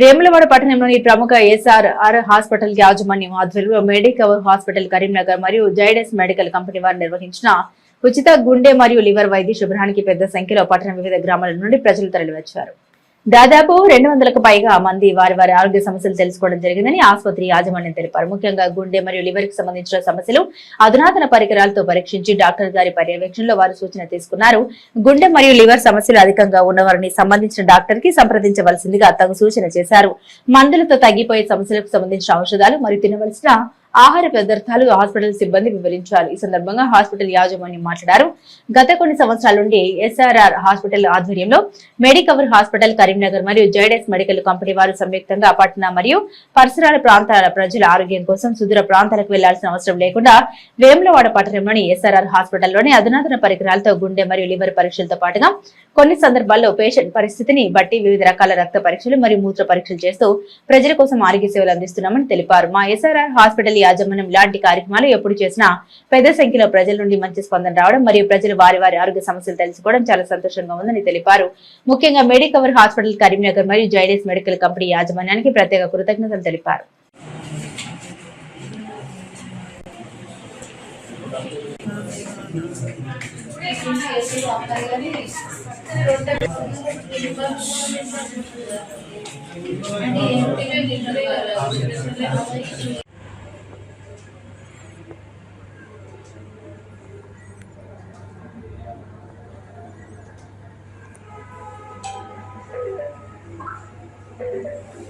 వేములవాడ పట్టణంలోని ప్రముఖ SRR hospital యాజమాన్యం ఆధ్వర్యంలో మెడికవర్ హాస్పిటల్ కరీంనగర్ మరియు జైడెస్ మెడికల్ కంపెనీ వారు నిర్వహించిన ఉచిత గుండె మరియు లివర్ వైద్య శుభ్రానికి పెద్ద సంఖ్యలో పట్టణ వివిధ గ్రామాల నుండి ప్రజలు తరలివచ్చారు. దాదాపు రెండు వందలకు పైగా మంది వారి వారి ఆరోగ్య సమస్యలు తెలుసుకోవడం జరిగిందని ఆసుపత్రి యాజమాన్యం తెలిపారు. ముఖ్యంగా గుండె మరియు లివర్కి సంబంధించిన సమస్యలు అధునాతన పరికరాలతో పరీక్షించి డాక్టర్ గారి పర్యవేక్షణలో వారు సూచన తీసుకున్నారు. గుండె మరియు లివర్ సమస్యలు అధికంగా ఉన్నవారిని సంబంధించిన డాక్టర్కి సంప్రదించవలసిందిగా తగు సూచన చేశారు. మందులతో తగ్గిపోయే సమస్యలకు సంబంధించిన ఔషధాలు మరియు తినవలసిన ఆహార పదార్థాలు హాస్పిటల్ సిబ్బంది వివరించారు. ఈ సందర్భంగా హాస్పిటల్ యాజమాన్యం మాట్లాడారు. గత కొన్ని సంవత్సరాల నుండి ఎస్ఆర్ఆర్ హాస్పిటల్ ఆధ్వర్యంలో మెడికవర్ హాస్పిటల్ కరీంనగర్ మరియు జైడెస్ మెడికల్ కంపెనీ వారు సంయుక్తంగా పట్టణ మరియు పరిసరాల ప్రాంతాల ప్రజల ఆరోగ్యం కోసం సుదూర ప్రాంతాలకు వెళ్ళాల్సిన అవసరం లేకుండా వేములవాడ పట్టణంలోని ఎస్ఆర్ఆర్ హాస్పిటల్లోని అధునాతన పరికరాలతో గుండె మరియు లివర్ పరీక్షలతో పాటుగా కొన్ని సందర్భాల్లో పేషెంట్ పరిస్థితిని బట్టి వివిధ రకాల రక్త పరీక్షలు మరియు మూత్ర పరీక్షలు చేస్తూ ప్రజల కోసం ఆరోగ్య సేవలు అందిస్తున్నామని తెలిపారు. మా ఎస్ఆర్ఆర్ హాస్పిటల్ యాజమాన్యం ఇలాంటి కార్యక్రమాలు ఎప్పుడు చేసినా పెద్ద సంఖ్యలో ప్రజల నుండి మంచి స్పందన రావడం మరియు ప్రజలు వారి వారి ఆరోగ్య సమస్యలు తెలుసుకోవడం చాలా సంతోషంగా ఉందని తెలిపారు. ముఖ్యంగా మెడికవర్ హాస్పిటల్ కరీంనగర్ మరియు జైడెస్ మెడికల్ కంపెనీ యాజమాన్యానికి ప్రత్యేక కృతజ్ఞతలు తెలిపారు.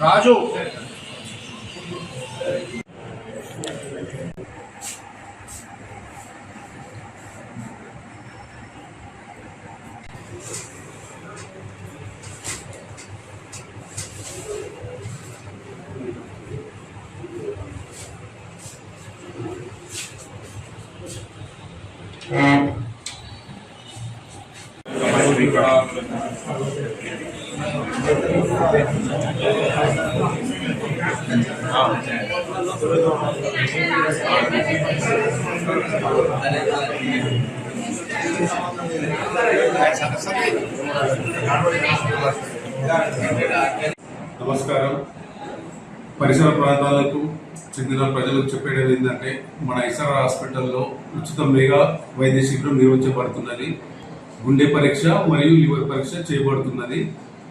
రాజు Thank you. నమస్కారం. పరిసర ప్రాంతాలకు చెందిన ప్రజలకు చెప్పేది ఏంటంటే మన ఐసర్ హాస్పిటల్లో ఉచిత మెగా వైద్య శిబిరం నిర్వహించబడుతున్నది. గుండె పరీక్ష మరియు లివర్ పరీక్ష చేయబడుతున్నది.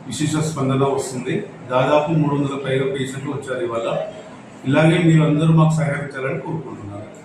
విశేష స్పందన వస్తుంది. దాదాపు మూడు వందల పైగా పేషెంట్లు వచ్చారు ఇవాళ. ఇలాగే మీరు అందరూ మాకు సహకరించాలని కోరుకుంటున్నారు